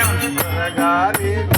I got it.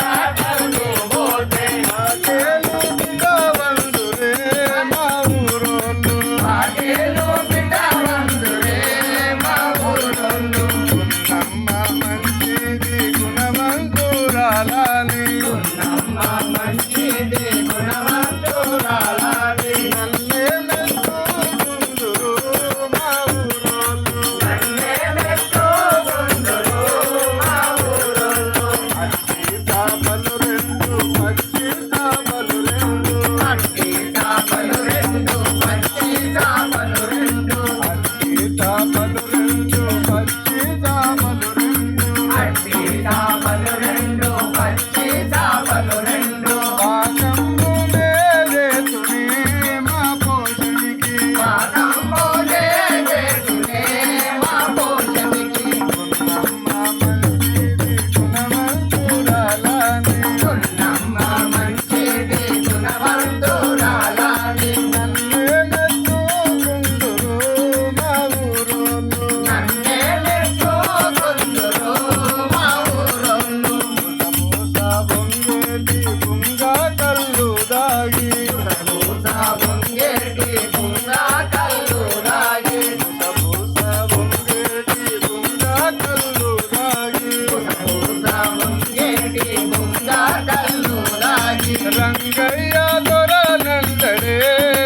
Rangayya దొర నందడే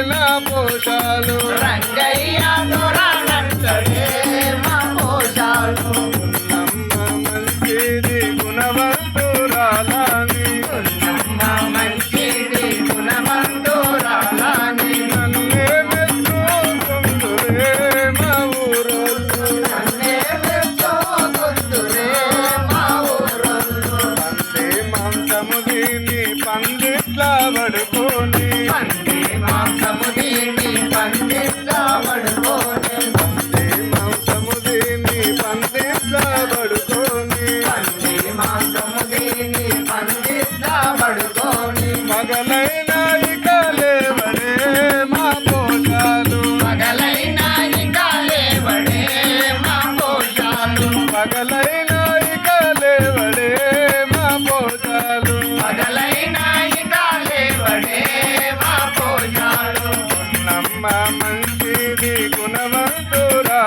నా పోషాలు. రంగయ్య పూజలు మొదలైనా లేవడే మా మంచిది గుణవంతురా